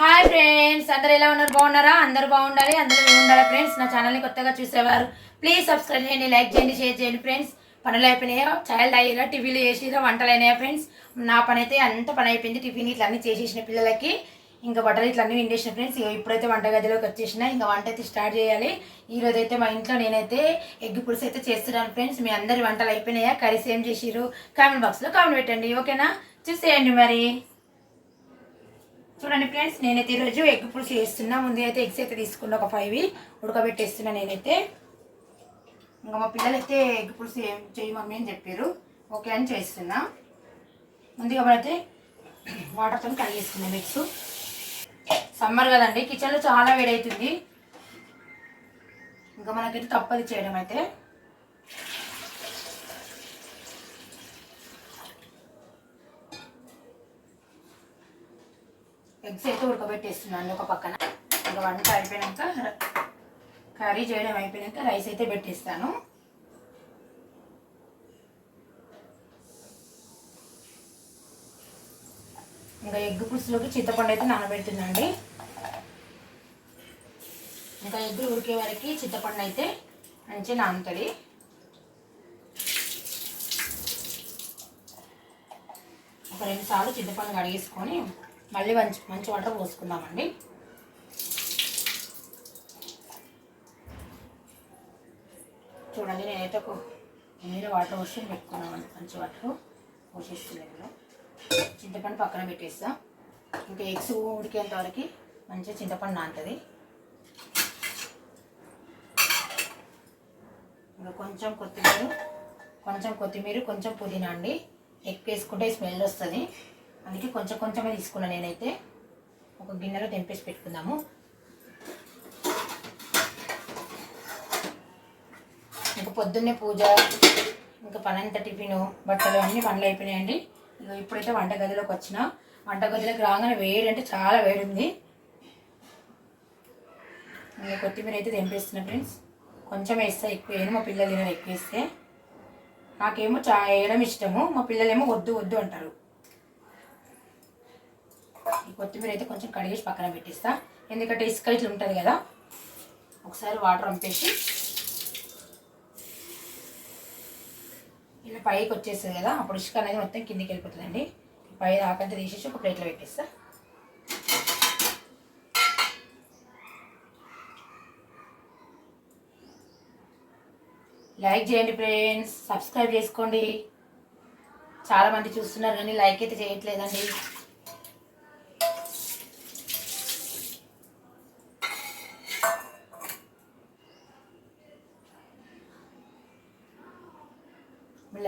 Hi friends అందరు ఎలా ఉన్నారు? బాగున్నారా? అందరూ బాగుండాలి. అందరూ మేము ఉండాలి ఫ్రెండ్స్ నా ఛానల్ని కొత్తగా చూసేవారు ప్లీజ్ సబ్స్క్రైబ్ చేయండి లైక్ చేయండి షేర్ చేయండి ఫ్రెండ్స్ పనులు అయిపోయినాయా? చైల్డ్ అయ్యారా? టీవీలు వేసిరా వంటలు అయినాయా ఫ్రెండ్స్ నా పని అయితే అంత పని అయిపోయింది. టిఫిన్ ఇట్లా అన్నీ చేసేసిన పిల్లలకి. ఇంకా బట్టలు ఇట్లా అన్నీ విండేసిన ఫ్రెండ్స్ ఇక ఇప్పుడైతే వంటగదిలోకి వచ్చేసిన. ఇంకా వంట అయితే స్టార్ట్ చేయాలి. ఈరోజు అయితే మా ఇంట్లో నేనైతే ఎగ్ పులుసు అయితే చేస్తున్నాను ఫ్రెండ్స్ మీ అందరి వంటలు అయిపోయినాయా? కర్రీస్ ఏం చేసిరు కామెంట్ బాక్స్లో కామెంట్ పెట్టండి. ఓకేనా చూసేయండి మరి. చూడండి ఫ్రెండ్స్ నేనైతే ఈరోజు ఎగ్ పులుసు చేస్తున్నా. ముందు అయితే ఎగ్స్ అయితే తీసుకున్నా ఒక ఫైవ్ ఉడకబెట్టేస్తున్నా నేనైతే. ఇంకా మా పిల్లలైతే ఎగ్ పులుసు చేయి మమ్మీ అని చెప్పారు. ఓకే అని చేస్తున్నా. ముందుగా మనైతే వాటర్తో కడిగేసుకున్నాం ఎగ్స్. సమ్మర్ కదండి కిచెన్లో చాలా వేడవుతుంది ఇంకా మనకైతే తప్పది చేయడం అయితే. ఎగ్స్ అయితే ఉడకబెట్టేస్తున్నాను ఒక పక్కన. ఇంకా వంట అయిపోయాక కర్రీ చేయడం అయిపోయాక రైస్ అయితే పెట్టేస్తాను. ఇంకా ఎగ్ పులుసులోకి చింతపండు అయితే నానబెడుతుందండి ఇంకా ఎగ్గులు ఉడికే వరకు చింతపండు అయితే మంచిగా నానుతుంది. ఒక రెండు సార్లు చింతపండు కడిగేసుకొని మళ్ళీ మంచి మంచి వాటర్ పోసుకుందామండి. చూడండి నేనైతే ఒక నీళ్ళు వాటర్ పోసి పెట్టుకున్నామండి. మంచి వాటర్ పోసేస్తున్నాను చింతపండు పక్కన పెట్టేస్తా. ఇంకా ఎగ్స్ ఉడికేంత వరకు మంచిగా చింతపండు నానుతుంది. ఇంకా కొంచెం కొత్తిమీర కొంచెం కొత్తిమీర కొంచెం పుదీనా అండి. ఎక్కువ వేసుకుంటే స్మెల్ వస్తుంది. అందుకే కొంచెం కొంచెమే తీసుకున్నాను నేనైతే. ఒక గిన్నెలో తెంపేసి పెట్టుకుందాము. ఇంకా పొద్దున్నే పూజ ఇంకా పనంత టిఫిను బట్టలు అన్నీ పనులు అయిపోయినాయండి. ఇప్పుడైతే ఇప్పుడైతే వంటగదిలోకి వచ్చిన. వంటగదిలోకి రాగానే వేడి అంటే చాలా వేడి ఉంది ఇంకా కొత్తిమీర అయితే తెంపేస్తున్నా ఫ్రెండ్స్. కొంచెం వేస్తా ఎక్కువ వేయను. మా పిల్లలు తినరు ఎక్కువ వేస్తే. నాకేమో చా వేయడం ఇష్టము. మా పిల్లలేమో వద్దు వద్దు అంటారు. ఈ కొత్తిమీర అయితే కొంచెం కడిగేసి పక్కన పెట్టిస్తా. ఎందుకంటే ఇసుక ఇట్లా ఉంటుంది కదా ఒకసారి వాటర్ పంపేసి ఇలా పైకి వచ్చేస్తుంది కదా అప్పుడు ఇసుక అనేది మొత్తం కిందికి వెళ్ళిపోతుందండి. పై ఆకంతా తీసేసి ఒక ప్లేట్లో పెట్టేస్తా. లైక్ చేయండి ఫ్రెండ్స్ సబ్స్క్రైబ్ చేసుకోండి. చాలామంది చూస్తున్నారు కానీ లైక్ అయితే చేయట్లేదండి.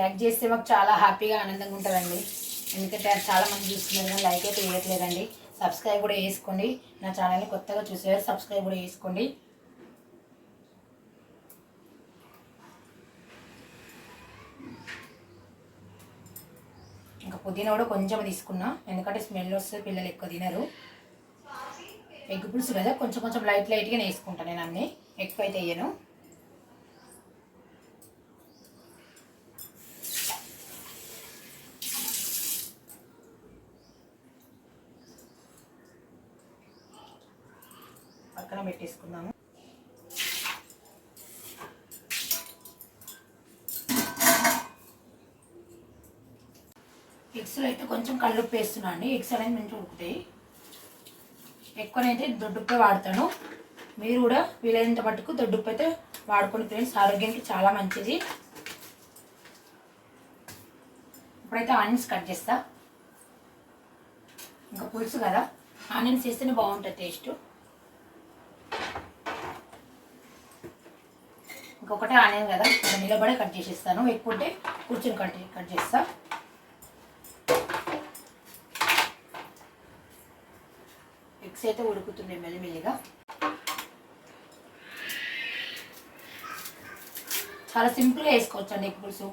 లైక్ చేస్తే మాకు చాలా హ్యాపీగా ఆనందంగా ఉంటుందండి. ఎందుకంటే చాలా మంది చూస్తున్నారు లైక్ అయితే వేయట్లేదండి. సబ్స్క్రైబ్ కూడా చేసుకోండి నా ఛానల్ని కొత్తగా చూసేవారు సబ్స్క్రైబ్ కూడా చేసుకోండి ఇంకా పుదీనా కూడా కొంచెం తీసుకున్నా. ఎందుకంటే స్మెల్ వస్తుంది పిల్లలు ఎక్కువ తినరు. ఎగ్ పులుసు కదా కొంచెం కొంచెం లైట్ లైట్గా వేసుకుంటాను నేను అన్నీ. ఎక్కువ అయితే వేయను పక్కన పెట్టేసుకుందాము ఎగ్స్లో అయితే కొంచెం కళ్ళుప్పు వేస్తున్నాను అండి. ఎగ్స్ అనేది మంచిగా ఉడుకుతాయి. ఎక్కువనైతే దొడ్డుప్పే వాడతాను. మీరు కూడా వీలైనంత మట్టుకు దొడ్డుప్పు అయితే వాడుకోండి ఫ్రెండ్స్. ఆరోగ్యానికి చాలా మంచిది. ఇప్పుడైతే ఆనియన్స్ కట్ చేస్తా. ఇంకా పులుసు కదా. ఆనియన్స్ వేస్తేనే బాగుంటుంది టేస్ట్. ఇంకొకటే ఆనియన్ కదా. నిలబడే కట్ చేసేస్తాను. ఎక్కువ ఉంటే కూర్చొని కట్ కట్ చేస్తాను ఎగ్స్ అయితే ఉడుకుతున్నాయి మెల్లిమెల్లిగా. చాలా సింపుల్గా వేసుకోవచ్చు అండి ఎగ్ పులుసు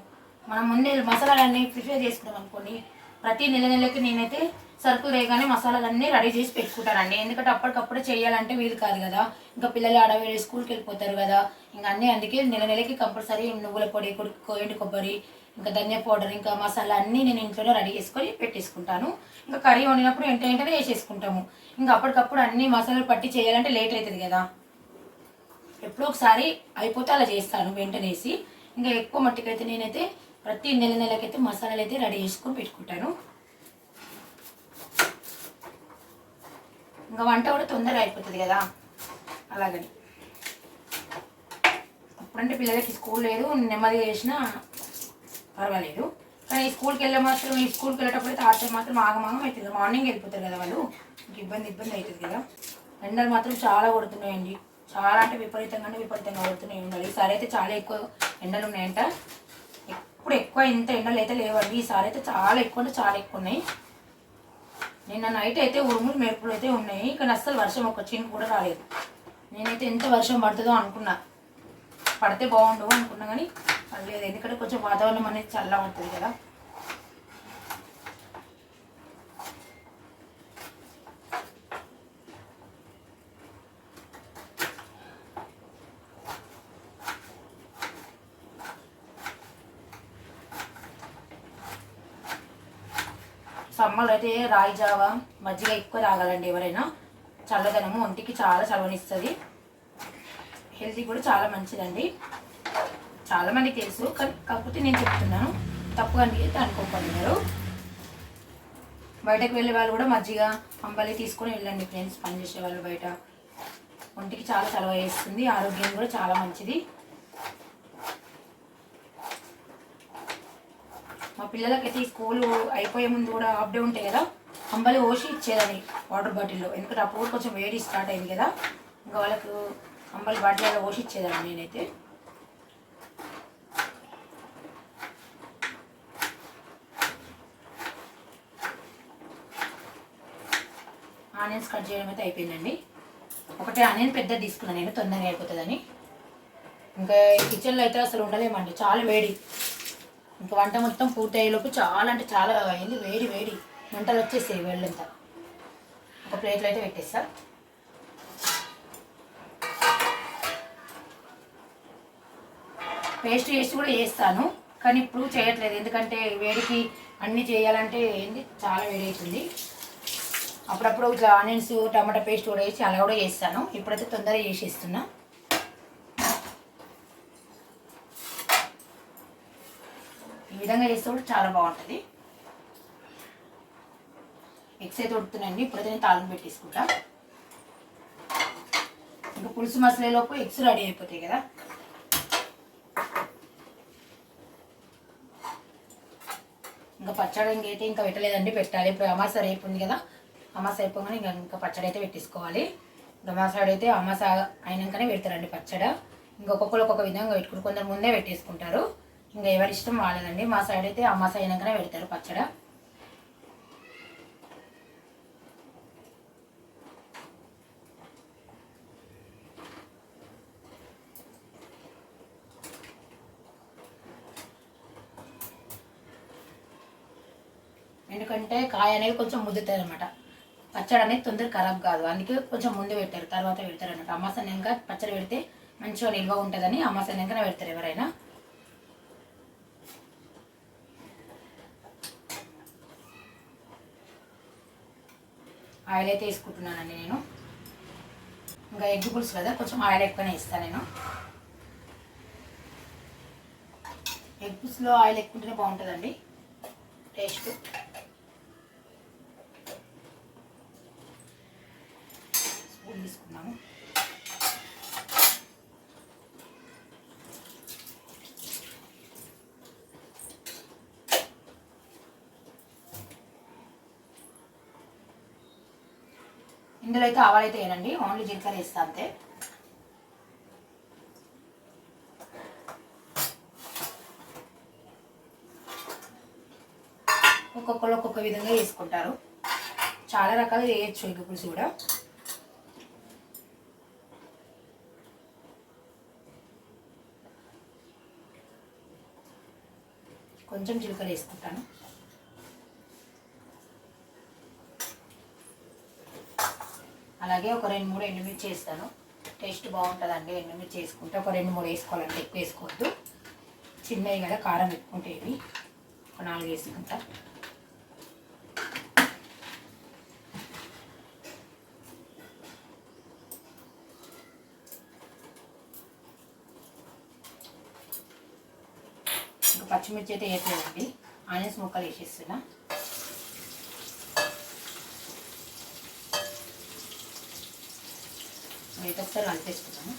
మనం ముందే మసాలాలన్నీ ప్రిపేర్ చేసుకున్నాం అనుకోండి ప్రతి నెల నెలకి నేనైతే సరుకులు రేగానే మసాలాలన్నీ రెడీ చేసి పెట్టుకుంటారండి. ఎందుకంటే అప్పటికప్పుడు చేయాలంటే వీలు కాదు కదా. ఇంకా పిల్లలు ఆడవేళ స్కూల్కి వెళ్ళిపోతారు కదా. ఇంకా అన్నీ అందుకే నెల నెలకి కంపల్సరీ నువ్వుల పొడి కొడు- ఎండు కొబ్బరి ఇంకా ధనియా పౌడర్ ఇంకా మసాలా అన్నీ నేను ఇంట్లోనే రెడీ చేసుకొని పెట్టేసుకుంటాను. ఇంకా కర్రీ వండినప్పుడు వెంట వెంటనే వేసేసుకుంటాము. ఇంకా అప్పటికప్పుడు అన్ని మసాలాలు పట్టి చేయాలంటే లేట్ అవుతుంది కదా. ఎప్పుడో ఒకసారి అయిపోతే అలా చేస్తాను వెంటనేసి ఇంకా ఎక్కువ మట్టికైతే నేనైతే ప్రతి నెల నెలకైతే మసాలాలు అయితే రెడీ చేసుకొని పెట్టుకుంటాను. ఇంకా వంట కూడా తొందరగా అయిపోతుంది కదా. అలాగని. అప్పుడంటే పిల్లలకి స్కూల్ లేదు నెమ్మదిగా చేసినా పర్వాలేదు. కానీ ఈ స్కూల్కి వెళ్ళే మాత్రం ఈ స్కూల్కి వెళ్ళేటప్పుడు అయితే ఆటలు మాత్రం ఆగమాగం అవుతుంది. మార్నింగ్ వెళ్ళిపోతారు కదా వాళ్ళు. ఇంక ఇబ్బంది ఇబ్బంది అవుతుంది కదా. ఎండలు మాత్రం చాలా కొడుతున్నాయండి. చాలా అంటే విపరీతంగా విపరీతంగా కొడుతున్నాయి ఉండాలి ఈసారి అయితే చాలా ఎక్కువ ఎండలు ఉన్నాయంట. ఎప్పుడు ఎక్కువ ఇంత ఎండలు అయితే లేవండి. ఈసారి అయితే చాలా ఎక్కువ అంటే చాలా ఎక్కువ ఉన్నాయి. నిన్న నైట్ అయితే ఉరుములు మెరుపులు అయితే ఉన్నాయి. కానీ అస్సలు వర్షం ఒక చిన్న కూడా రాలేదు. నేనైతే ఎంత వర్షం పడుతుందో అనుకున్నా. పడితే బాగుండవు అనుకున్నా కానీ పడలేదు. ఎందుకంటే కొంచెం వాతావరణం అనేది చల్లగా ఉంటుంది కదా. సమ్మర్లో అయితే రాయి జావ మజ్జిగ ఎక్కువ తాగాలండి ఎవరైనా. చల్లదనము ఒంటికి చాలా చలవనిస్తుంది. హెల్తీ కూడా చాలా మంచిదండి. చాలా మందికి తెలుసు కానీ కాకపోతే నేను చెప్తున్నాను. తప్పు అని అయితే మీరు. బయటకు వెళ్ళే వాళ్ళు కూడా మజ్జిగ అంబలి తీసుకొని వెళ్ళండి ఫ్రెండ్స్ పనిచేసే వాళ్ళు బయట. ఒంటికి చాలా చలవ వేస్తుంది ఆరోగ్యం కూడా చాలా మంచిది. మా పిల్లలకైతే ఈ స్కూల్ అయిపోయే ముందు కూడా హాఫ్ డే ఉంటాయి కదా అంబలి పోసి ఇచ్చేదని వాటర్ బాటిల్లో. ఎందుకంటే అప్పుడు కొంచెం వేడి స్టార్ట్ అయింది కదా ఇంకా వాళ్ళకు అంబలి బాటిల్లో పోసి ఇచ్చేదాన్ని నేనైతే. ఆనియన్స్ కట్ చేయడం అయితే అయిపోయిందండి. ఒకటే ఆనియన్ పెద్ద తీసుకున్నాను నేను తొందరగా అయిపోతుందని. ఇంకా కిచెన్లో అయితే అసలు ఉండలేమండి చాలా వేడి. ఇంకా వంట మొత్తం పూర్తి అయ్యేలోపు చాలా అంటే చాలా అయింది. వేడి వేడి. మంటలు వచ్చేసాయి వేళ్ళంతా. ఒక ప్లేట్లో అయితే పెట్టేస్తా. పేస్ట్ చేసి కూడా చేస్తాను కానీ ఇప్పుడు చేయట్లేదు. ఎందుకంటే వేడికి అన్నీ చేయాలంటే ఏంది? చాలా వేడి అవుతుంది అప్పుడప్పుడు ఇట్లా ఆనియన్స్ టమాటా పేస్ట్ కూడా వేసి అలా కూడా చేస్తాను. ఇప్పుడైతే తొందరగా చేసేస్తున్నా. విధంగా చేస్తే కూడా చాలా బాగుంటుంది. ఎగ్స్ అయితే ఉడుకుతున్నాయండి ఇప్పుడైతే నేను తాళం పెట్టేసుకుంటా. ఇంకా పులుసు మసాలాలోపు ఎగ్స్ రెడీ అయిపోతాయి కదా. ఇంకా పచ్చడి ఇంకైతే ఇంకా పెట్టలేదండి. పెట్టాలి. ఇప్పుడు అమాస రేపు ఉంది కదా. అమాస అయిపోగానే ఇంకా ఇంకా పచ్చడి అయితే పెట్టేసుకోవాలి. ఇంకా అయితే అమాస అయినాకనే పెడతారండి పచ్చడి. ఇంకొకరు ఒక్కొక్క విధంగా పెట్టుకుంటారు. కొందరు ముందే పెట్టేసుకుంటారు. ఇంకా ఎవరి ఇష్టం వాళ్ళదండి. మా సైడ్ అయితే అమాస అయినాకనే పెడతారు పచ్చడ. ఎందుకంటే కాయ అనేది కొంచెం ముద్దుతుంది అనమాట పచ్చడి అనేది తొందర ఖరాబ్ కాదు. అందుకే కొంచెం ముందు పెట్టారు తర్వాత పెడతారు అన్నమాట అమాసన్యంగా పచ్చడి పెడితే మంచిగా నిల్వ ఉంటుందని అమాసన్యంగానే పెడతారు ఎవరైనా. ఆయిల్ అయితే వేసుకుంటున్నానండి నేను. ఇంకా ఎగ్ పులుసు కదా కొంచెం ఆయిల్ ఎక్కువనే ఇస్తాను నేను. ఎగ్ పులుసులో ఆయిల్ ఎక్కువ ఉంటేనే బాగుంటుందండి. టేస్ట్ స్పూన్ తీసుకున్నాము ఇందులో అయితే ఆవాలైతే వేయనండి ఓన్లీ జీలకర్ర వేస్తా అంతే. ఒక్కొక్కరు ఒక్కొక్క విధంగా వేసుకుంటారు. చాలా రకాలు వేయచ్చు ఎగ్ పులుసు కూడా. కొంచెం జీలకర్ర వేసుకుంటాను. అలాగే ఒక రెండు మూడు ఎండుమిర్చి వేస్తాను. టేస్ట్ బాగుంటుందండి ఎండుమిర్చి వేసుకుంటే ఒక రెండు మూడు వేసుకోవాలంటే ఎక్కువ వేసుకోవద్దు. చిన్నవి కదా కారం పెట్టుకుంటే ఇవి. ఒక నాలుగు వేసుకుంటా. ఇంకా పచ్చిమిర్చి అయితే వేసేదండి ఆనియన్స్ ముక్కలు వేసేస్తున్నా. అయితే ఒకసారి కలిపేసుకున్నాను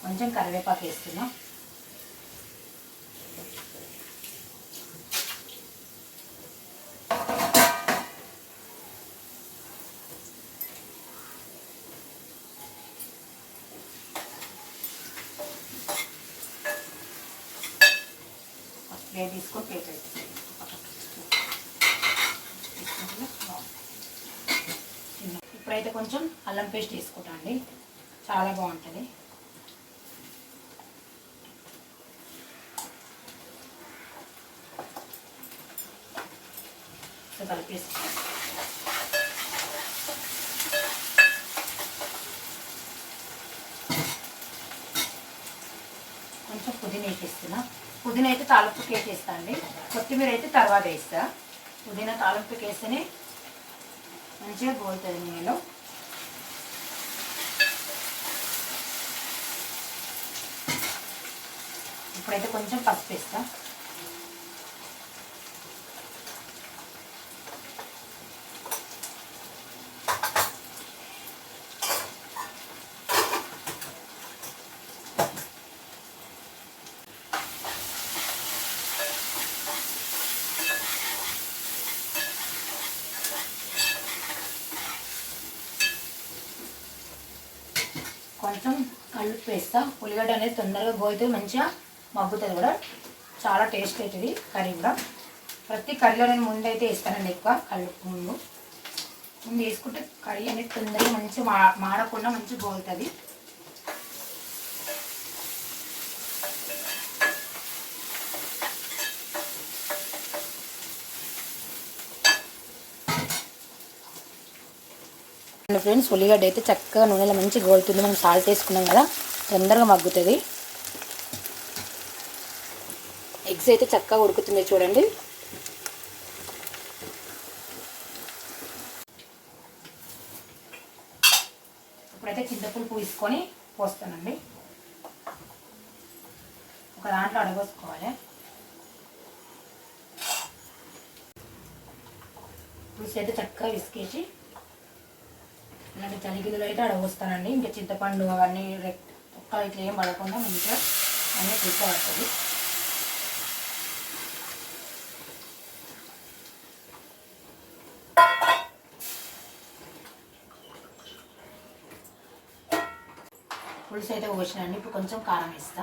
కొంచెం కరివేపాకు వేస్తున్నాం ప్లేట్ తీసుకొని ప్లేట్ పెట్టేసి ఇప్పుడైతే కొంచెం అల్లం పేస్ట్ తీసుకుంటాం అండి. చాలా బాగుంటుంది. సో కొంచెం పుదీనా వేసేస్తున్నా. పుదీనా అయితే తాలింపుకి వేసేస్తా అండి. కొత్తిమీర అయితే తర్వాత వేస్తా. పుదీనా తాలింపుకి వేస్తేనే మంచిగా పోతుంది నీళ్ళు. ఇప్పుడైతే కొంచెం పసుపు ఇస్తాను కొంచెం కలుపు వేస్తా ఉల్లిగడ్డ అనేది తొందరగా గోయితే మంచిగా మగ్గుతుంది కూడా. చాలా టేస్ట్ అవుతుంది కర్రీ కూడా. ప్రతి కర్రీలో నేను ముందు అయితే వేస్తానండి ఎక్కువ కళ్ళు ముందు. ముందు వేసుకుంటే కర్రీ అనేది తొందరగా మంచిగా మా మాడకుండా మంచిగా గోలుతుంది. ఫ్రెండ్స్ ఉల్లిగడ్డ అయితే చక్కగా నూనెలో మంచి గోలుతుంది. మనం సాల్ట్ వేసుకున్నాం కదా. తొందరగా మగ్గుతుంది. ఎగ్స్ అయితే చక్కగా ఉడుకుతుంది చూడండి. ఇప్పుడైతే చింతపులుపు తీసుకొని పోస్తానండి. ఒక దాంట్లో అడగోసుకోవాలి. పులుసు అయితే చక్కగా విసికేసి ఇలాంటి చలిగిల్లో అయితే అడగొస్తానండి. ఇంకా చింతపండు అవన్నీ రెక్ ముక్క ఇట్లా ఏం పడకుండా మంచిగా అన్నీ పులుసు అవుతుంది. పులుసు అయితే పోసినండి ఇప్పుడు కొంచెం కారం వేస్తా.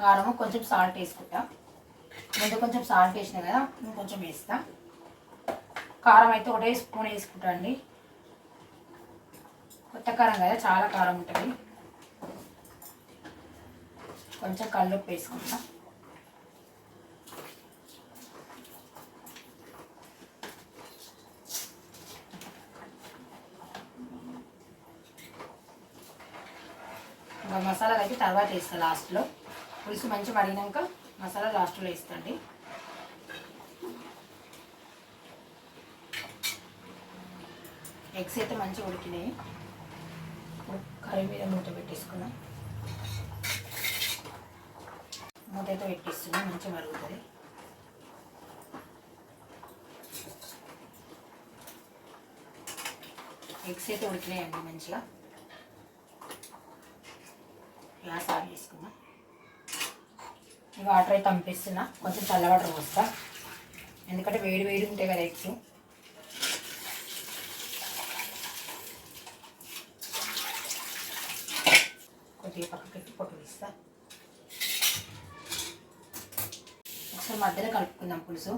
కారము కొంచెం సాల్ట్ వేసుకుంటా. ముందు కొంచెం సాల్ట్ వేసిన కదా కొంచెం వేస్తా. కారం అయితే ఒకటే స్పూన్ వేసుకుంటా అండి. కొత్త కారం కదా చాలా కారం ఉంటుంది. కొంచెం కల్లుప్పు వేసుకుంటా ఇంకా మసాలా అయితే తర్వాత వేస్తాను లాస్ట్లో. పులుసు మంచి మడిగినాక మసాలా లాస్ట్లో వేస్తాండి. ఎగ్స్ అయితే మంచిగా ఉడికినాయి. కర్రీ మీద మూత పెట్టేసుకున్నాం. మూత అయితే పెట్టేస్తున్నాం మంచిగా మరుగుతుంది. ఎగ్స్ అయితే ఉడికినాయండి మంచిగా. గ్లాస్ ఆఫ్ చేసుకున్నా ఈ వాటర్ అయితే పంపిస్తున్నా కొంచెం చల్ల వాటర్ పోస్తా. ఎందుకంటే వేడి వేడి ఉంటాయి కదా ఎగ్స్. కొద్దిగా పక్కకి పొట్టు తీస్తా ఒకసారి మధ్యలో కలుపుకుందాం పులుసు.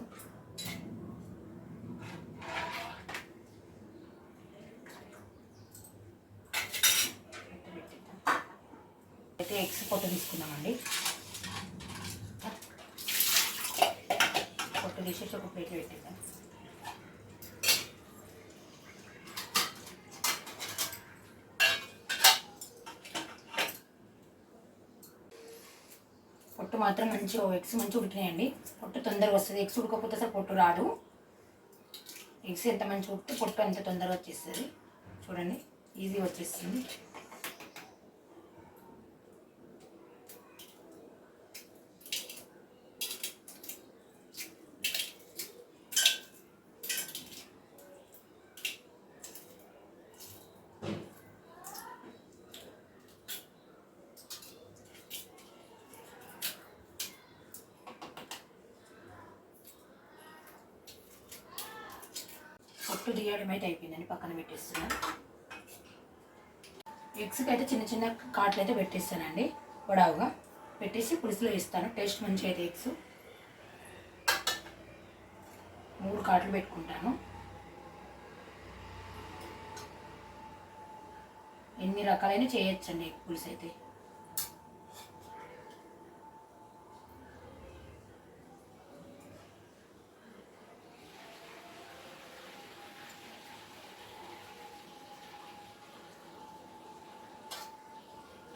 అయితే ఎగ్స్ పొట్టు తీసుకున్నామండి పొట్టు తీసేసి ఒక ప్లేట్ పెట్టిద్దాం. పొట్టు మాత్రం మంచి ఎగ్స్ మంచిగా ఉడికినాయండి. పొట్టు తొందరగా వస్తుంది. ఎగ్స్ ఉడకపోతే అసలు పొట్టు రాదు. ఎగ్స్ ఎంత మంచి ఉడితే పొట్టు అంత తొందరగా వచ్చేస్తుంది. చూడండి ఈజీ వచ్చేస్తుంది. చేయడం అయితే అయిపోయిందని పక్కన పెట్టేస్తున్నాను. ఎగ్స్కి అయితే చిన్న చిన్న కాట్లు అయితే పెట్టేస్తానండి పొడవుగా పెట్టేసి పులుసులో ఇస్తాను టేస్ట్ మంచి అయితే ఎగ్స్. మూడు కాట్లు పెట్టుకుంటాను. ఎన్ని రకాలైన చేయొచ్చండి ఎగ్ పులుసు అయితే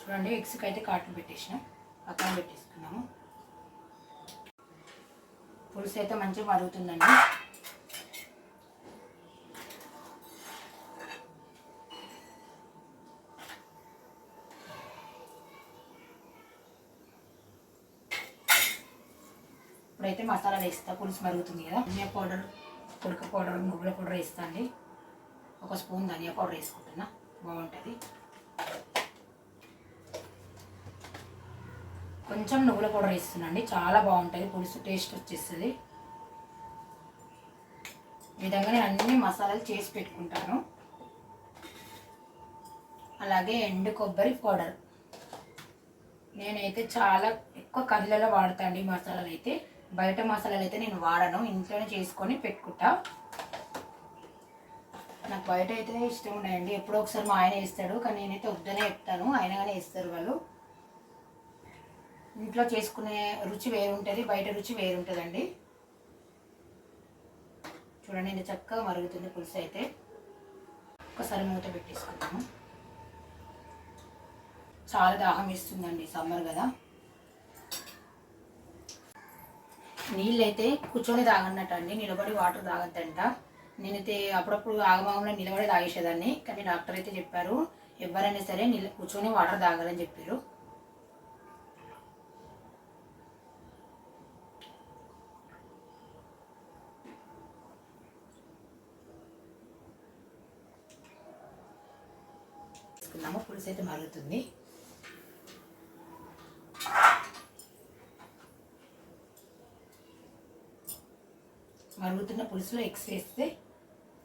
చూడండి ఎగ్స్కి అయితే కాటన్ పెట్టేసిన. పక్కన పెట్టేసుకున్నాము. పులుసు అయితే మంచిగా మరుగుతుందండి. ఇప్పుడైతే మసాలా వేస్తా పులుసు మరుగుతుంది కదా. ధనియా పౌడర్ పుడక పౌడర్ నువ్వుల పౌడర్ వేస్తా అండి. ఒక స్పూన్ ధనియా పౌడర్ వేసుకుంటున్నా. బాగుంటుంది. కొంచెం నువ్వుల పౌడర్ వేస్తున్నాండి. చాలా బాగుంటుంది. పులుసు టేస్ట్ వచ్చేస్తుంది. ఈ విధంగా నేను అన్ని మసాలాలు చేసి పెట్టుకుంటాను. అలాగే ఎండు కొబ్బరి పౌడర్. నేనైతే చాలా ఎక్కువ కర్రీలలో వాడతాను ఈ మసాలాలు అయితే. బయట మసాలాలు అయితే నేను వాడను. ఇంట్లోనే చేసుకొని పెట్టుకుంటా. నాకు బయట అయితే ఇష్టం ఉన్నాయండి ఎప్పుడో ఒకసారి మా ఆయన వేస్తాడు. కానీ నేనైతే వద్దనే చెప్తాను. ఆయన కానీ వేస్తారు వాళ్ళు. ఇంట్లో చేసుకునే రుచి వేరుంటుంది బయట రుచి వేరుంటుందండి. చూడండి ఇది చక్కగా మరుగుతుంది పులుసు అయితే. ఒకసారి మూత పెట్టేసుకుందాము. చాలా దాహం ఇస్తుందండి సమ్మర్ కదా. నీళ్ళైతే కూర్చొని తాగన్నట్టు అండి నిలబడి వాటర్ తాగద్దంట. నేనైతే అప్పుడప్పుడు ఆగమాగంలో నిలబడి తాగేసేదాన్ని కానీ డాక్టర్ అయితే చెప్పారు ఎవరైనా సరే నిల కూర్చొని వాటర్ తాగాలని చెప్పారు. తీసుకున్నాము పులుసు అయితే మరుగుతుంది మరుగుతున్న పులుసులో ఎగ్స్ వేస్తే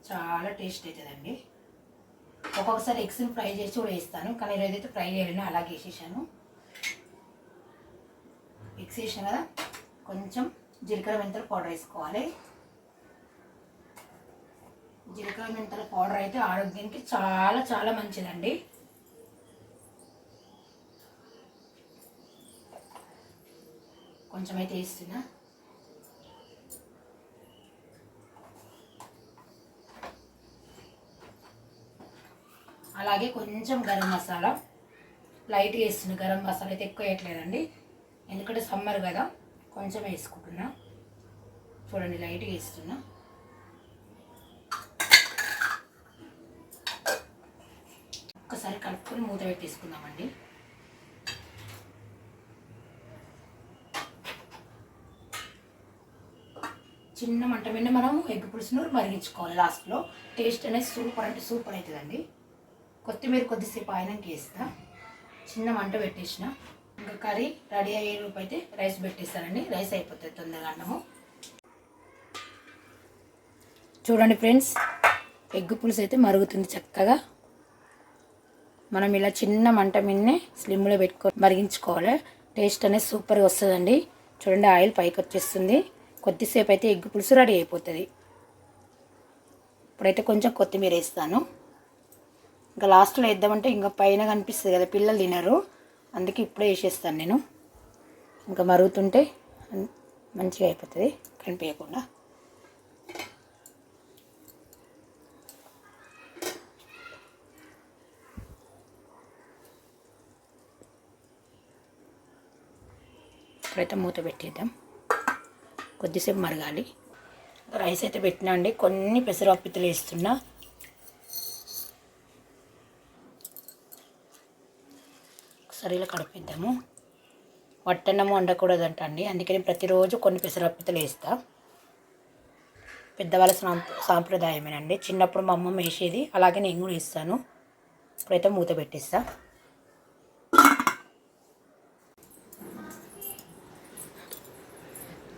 చాలా టేస్ట్ అవుతుందండి ఒక్కొక్కసారి ఎగ్స్ని ఫ్రై చేసి కూడా వేస్తాను కానీ ఏదైతే ఫ్రై చేయలేను అలాగే వేసేసాను. ఎగ్స్ వేసాను కదా కొంచెం జీలకర్ర మెంతల పౌడర్ వేసుకోవాలి. జీలకర్ర మెంతుల పౌడర్ అయితే ఆరోగ్యానికి చాలా చాలా మంచిదండి. కొంచెం అయితే వేస్తున్నా. అలాగే కొంచెం గరం మసాలా. లైట్గా వేస్తున్నా. గరం మసాలా అయితే ఎక్కువ వేయట్లేదండి. ఎందుకంటే సమ్మర్ కదా కొంచెం వేసుకుంటున్నా. చూడండి లైట్గా వేస్తున్నా. ఒక్కసారి కలుపుకొని మూత పెట్టేసుకుందామండి చిన్న మంట మీద మనం ఎగ్ పులుసును మరిగించుకోవాలి. లాస్ట్లో టేస్ట్ అనేది సూపర్ అంటే సూపర్ అవుతుందండి. కొత్తిమీర కొద్దిసేపు ఆయనకి వేస్తా. చిన్న మంట పెట్టేసిన. ఇంకా కర్రీ రెడీ అయ్యే రూపు అయితే రైస్ పెట్టేస్తానండి. రైస్ అయిపోతుంది తొందరగా అన్నము. చూడండి ఫ్రెండ్స్ ఎగ్ పులుసు అయితే మరుగుతుంది చక్కగా. మనం ఇలా చిన్న మంట మీదనే స్లిమ్లో పెట్టుకో మరిగించుకోవాలి. టేస్ట్ అనేది సూపర్గా వస్తుందండి. చూడండి ఆయిల్ పైకి వచ్చేస్తుంది. కొద్దిసేపు అయితే ఎగ్గు పులుసు రెడీ అయిపోతుంది. ఇప్పుడైతే కొంచెం కొత్తిమీర వేస్తాను. ఇంకా లాస్ట్లో వేద్దామంటే ఇంకా పైన కనిపిస్తుంది కదా పిల్లలు తినరు. అందుకే ఇప్పుడే వేసేస్తాను నేను. ఇంకా మరుగుతుంటే మంచిగా అయిపోతుంది కనిపించకుండా. ఇప్పుడైతే మూత పెట్టేద్దాం. కొద్దిసేపు మరగాలి. రైస్ అయితే పెట్టినా అండి. కొన్ని పెసరపప్పులు వేస్తున్నా. ఒకసారి ఇలా కడిపిద్దాము. వట్టన్నము వండకూడదంట అండి. అందుకని ప్రతిరోజు కొన్ని పెసరపప్పులు వేస్తా. పెద్దవాళ్ళ సాం సాంప్రదాయమేనండి. చిన్నప్పుడు మా అమ్మమ్మ వేసేది అలాగే నేను కూడా వేస్తాను. ఇప్పుడైతే మూత పెట్టిస్తాను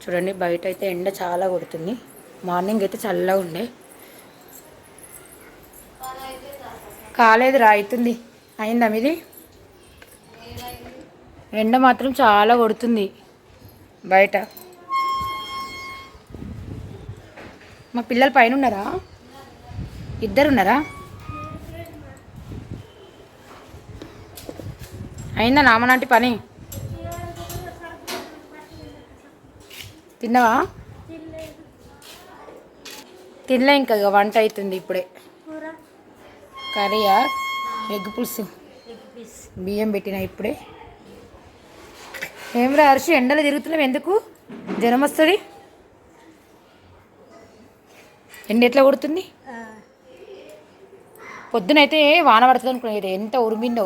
చూడండి బయట అయితే ఎండ చాలా కొడుతుంది. మార్నింగ్ అయితే చల్లగా ఉండే. కాలేదు రా అవుతుంది అయిందా మీది? ఎండ మాత్రం చాలా కొడుతుంది బయట. మా పిల్లలు పైన ఉన్నారా? ఇద్దరు ఉన్నారా? అయిందా నామనాటి పని? తిన్నావా? తినలే ఇంకా వంట అవుతుంది ఇప్పుడే. కర్రీయా? ఎగ్ పులుసు. బియ్యం పెట్టిన ఇప్పుడే. ఏం రా హర్షి ఎండలు తిరుగుతున్నావు ఎందుకు? జ్వరం వస్తుంది? ఎండ ఎట్లా కొడుతుంది? పొద్దునైతే వాన పడుతుంది అనుకునేది ఎంత ఉరిమిందో.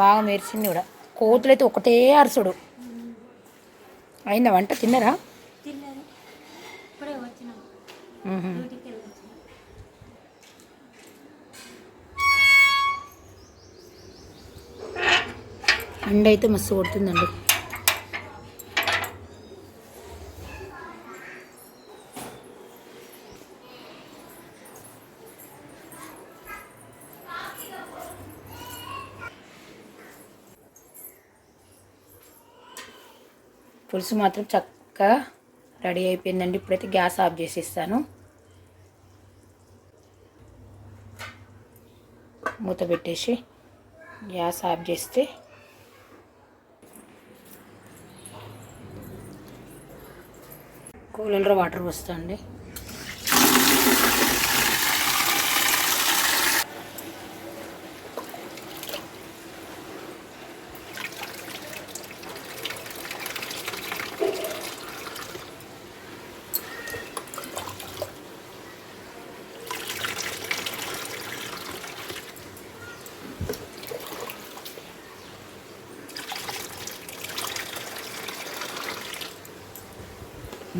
బాగా మెరిచింది కూడా. కోతులు అయితే ఒకటే అరసుడు. అయిందా వంట? తిన్నారా? ఎండ అయితే మస్తు కొడుతుందండి. పులుసు మాత్రం చక్కగా రెడీ అయిపోయిందండి. ఇప్పుడైతే గ్యాస్ ఆఫ్ చేసేస్తాను. మూత పెట్టేసి గ్యాస్ ఆఫ్ చేస్తే కూలర్లో వాటర్ వస్తుంది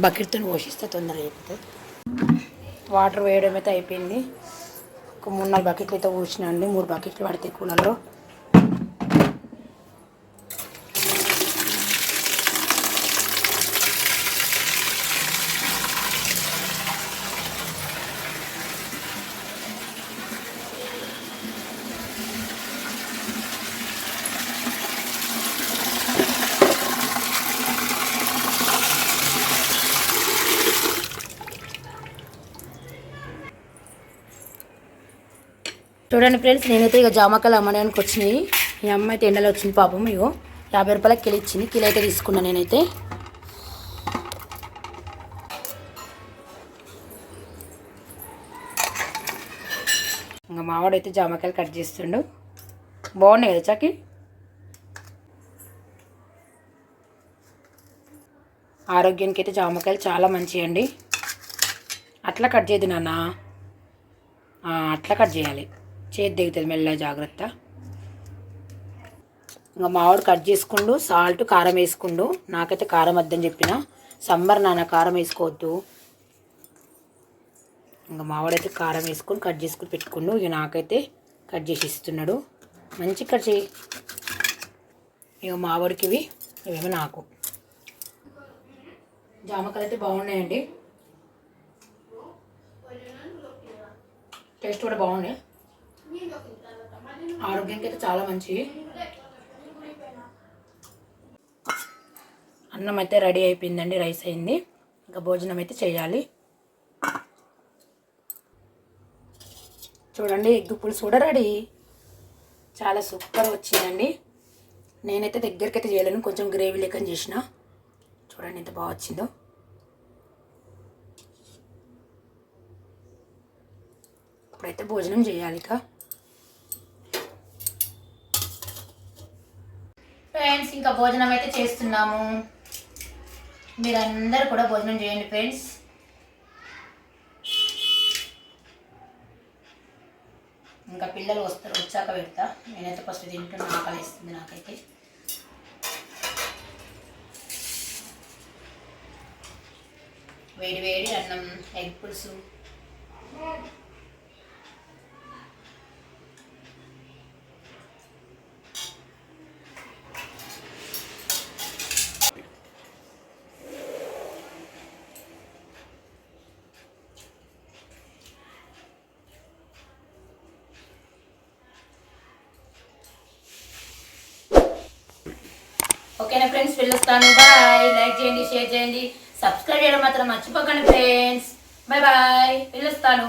బకెట్తో పోషిస్తే తొందరగా అయిపోతుంది. వాటర్ వేయడం అయితే అయిపోయింది. ఒక మూడు నాలుగు బకెట్లు అయితే పోసినా అండి. మూడు బకెట్లు పడితే కూలర్లో. చూడండి ఫ్రెండ్స్ నేనైతే ఇక జామకాయలు అమ్మడానికి వచ్చినాయి ఈ అమ్మ అయితే ఎండలో వచ్చింది పాపం ఇగో. యాభై రూపాయలకి కిలో ఇచ్చింది. కిలో అయితే తీసుకున్నాను నేనైతే. ఇంకా మావాడైతే జామకాయలు కట్ చేస్తుండు. బాగున్నాయి కదా చాకి? ఆరోగ్యానికి అయితే జామకాయలు చాలా మంచివి అండి. అట్లా కట్ చేయదు నాన్న. అట్లా కట్ చేయాలి. చేతి దిగుతుంది మెల్ల జాగ్రత్త. ఇంకా మామిడి కట్ చేసుకుండు సాల్ట్ కారం వేసుకుండు. నాకైతే కారం వద్దని చెప్పిన. సమ్మర్ నాన్న కారం వేసుకోవద్దు. ఇంకా మావాడైతే కారం వేసుకొని కట్ చేసుకుని పెట్టుకుండు. ఇక నాకైతే కట్ చేసి ఇస్తున్నాడు. మంచి కట్ చేయి. ఇక మావాడికి ఇవి. ఇవేమో నాకు. జామకాయలు అయితే బాగున్నాయండి. టేస్ట్ కూడా బాగున్నాయి. ఆరోగ్యానికి అయితే చాలా మంచి. అన్నం అయితే రెడీ అయిపోయిందండి రైస్ అయింది. ఇంకా భోజనం అయితే చేయాలి. చూడండి ఎగ్ పులుసు కూడా రెడీ. చాలా సూపర్ వచ్చిందండి. నేనైతే దగ్గరికైతే చేయలేను కొంచెం గ్రేవీ లెక్కన చేసిన. చూడండి ఎంత బాగా వచ్చిందో. ఇప్పుడైతే భోజనం చేయాలి ఇక. ఫ్రెండ్స్ ఇంకా భోజనం అయితే చేస్తున్నాము. మీరందరూ కూడా భోజనం చేయండి ఫ్రెండ్స్ ఇంకా పిల్లలు వస్తారు వచ్చాక పెడతా. నేనైతే ఫస్ట్ తింటున్నా ఆకలి ఇస్తుంది నాకైతే. వేడి వేడి అన్నం ఎగ్ పులుసు ఓకేనా ఫ్రెండ్స్ బాయ్ లైక్ చేయండి షేర్ చేయండి. సబ్స్క్రైబ్ చేయడం మాత్రం మర్చిపోకండి ఫ్రెండ్స్ బాయ్ బాయ్ పిలుస్తాను